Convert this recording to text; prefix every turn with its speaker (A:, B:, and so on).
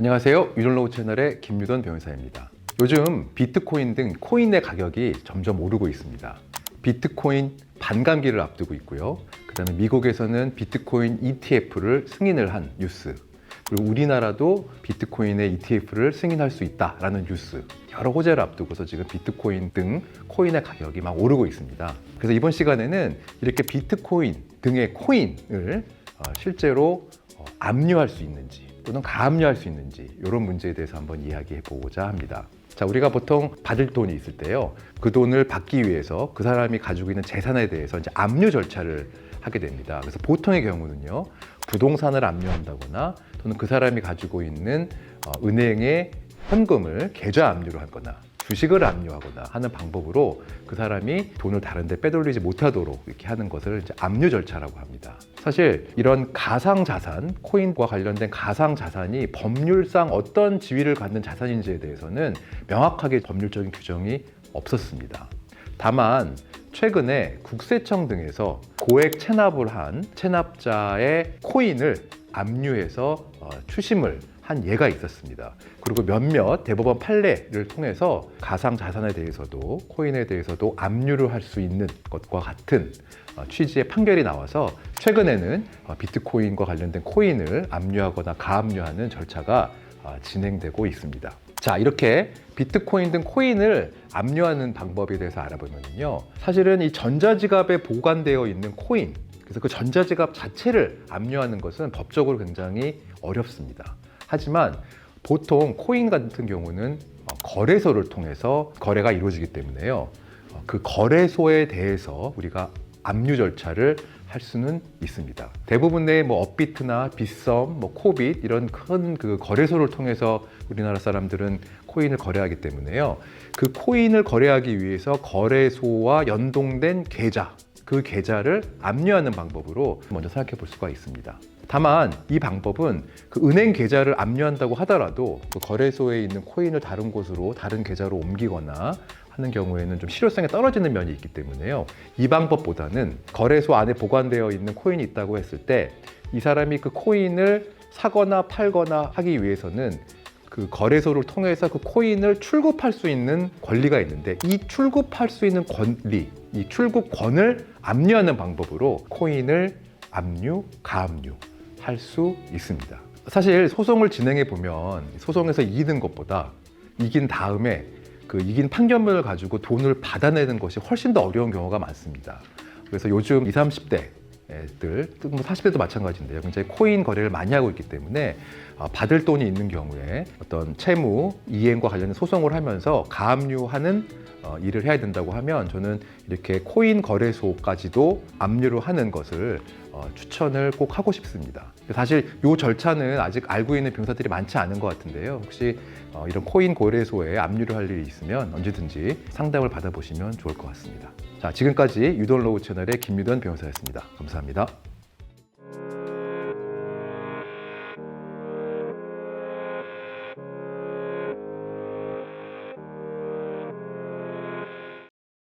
A: 안녕하세요. 유존로우 채널의 김유돈 변호사입니다. 요즘 비트코인 등 코인의 가격이 점점 오르고 있습니다. 비트코인 반감기를 앞두고 있고요. 그 다음에 미국에서는 비트코인 ETF를 승인을 한 뉴스. 그리고 우리나라도 비트코인의 ETF를 승인할 수 있다라는 뉴스. 여러 호재를 앞두고서 지금 비트코인 등 코인의 가격이 막 오르고 있습니다. 그래서 이번 시간에는 이렇게 비트코인 등의 코인을 어, 실제로 어, 압류할 수 있는지 또는 가압류할 수 있는지 이런 문제에 대해서 한번 이야기해 보고자 합니다. 자, 우리가 보통 받을 돈이 있을 때요. 그 돈을 받기 위해서 그 사람이 가지고 있는 재산에 대해서 이제 압류 절차를 하게 됩니다. 그래서 보통의 경우는요. 부동산을 압류한다거나 또는 그 사람이 가지고 있는 어, 은행의 현금을 계좌 압류를 하거나 주식을 압류하거나 하는 방법으로 그 사람이 돈을 다른 데 빼돌리지 못하도록 이렇게 하는 것을 압류 절차라고 합니다. 사실 이런 가상 자산, 코인과 관련된 가상 자산이 법률상 어떤 지위를 갖는 자산인지에 대해서는 명확하게 법률적인 규정이 없었습니다. 다만 최근에 국세청 등에서 고액 체납을 한 체납자의 코인을 압류해서 어, 추심을 한 예가 있었습니다. 그리고 몇몇 대법원 판례를 통해서 가상 자산에 대해서도 코인에 대해서도 압류를 할 수 있는 것과 같은 어, 취지의 판결이 나와서 최근에는 어, 비트코인과 관련된 코인을 압류하거나 가압류하는 절차가 어, 진행되고 있습니다. 자, 이렇게 비트코인 등 코인을 압류하는 방법에 대해서 알아보면요. 사실은 이 전자지갑에 보관되어 있는 코인, 그래서 그 전자지갑 자체를 압류하는 것은 법적으로 굉장히 어렵습니다. 하지만 보통 코인 같은 경우는 어, 거래소를 통해서 거래가 이루어지기 때문에요. 어, 그 거래소에 대해서 우리가 압류 절차를 할 수는 있습니다. 대부분의 뭐 업비트나 빗썸, 뭐 코빗 이런 큰 그 거래소를 통해서 우리나라 사람들은 코인을 거래하기 때문에요. 그 코인을 거래하기 위해서 거래소와 연동된 계좌, 그 계좌를 압류하는 방법으로 먼저 생각해 볼 수가 있습니다. 다만 이 방법은 그 은행 계좌를 압류한다고 하더라도 그 거래소에 있는 코인을 다른 곳으로 다른 계좌로 옮기거나 하는 경우에는 좀 실효성이 떨어지는 면이 있기 때문에요. 이 방법보다는 거래소 안에 보관되어 있는 코인이 있다고 했을 때 이 사람이 그 코인을 사거나 팔거나 하기 위해서는 그 거래소를 통해서 그 코인을 출급할 수 있는 권리가 있는데 이 출급할 수 있는 권리, 이 출급권을 압류하는 방법으로 코인을 압류, 가압류 할 수 있습니다. 사실 소송을 진행해 보면 소송에서 이기는 것보다 이긴 다음에 그 이긴 판결문을 가지고 돈을 받아내는 것이 훨씬 더 어려운 경우가 많습니다. 그래서 요즘 20, 30대 들, 뭐 40대도 마찬가지인데요. 굉장히 코인 거래를 많이 하고 있기 때문에 어, 받을 돈이 있는 경우에 어떤 채무 이행과 관련된 소송을 하면서 가압류하는 어, 일을 해야 된다고 하면 저는 이렇게 코인 거래소까지도 압류를 하는 것을 어, 추천을 꼭 하고 싶습니다. 사실 이 절차는 아직 알고 있는 변호사들이 많지 않은 것 같은데요. 혹시 어, 이런 코인 거래소에 압류를 할 일이 있으면 언제든지 상담을 받아보시면 좋을 것 같습니다. 자, 지금까지 유돈로우 채널의 김유돈 변호사였습니다. 감사합니다.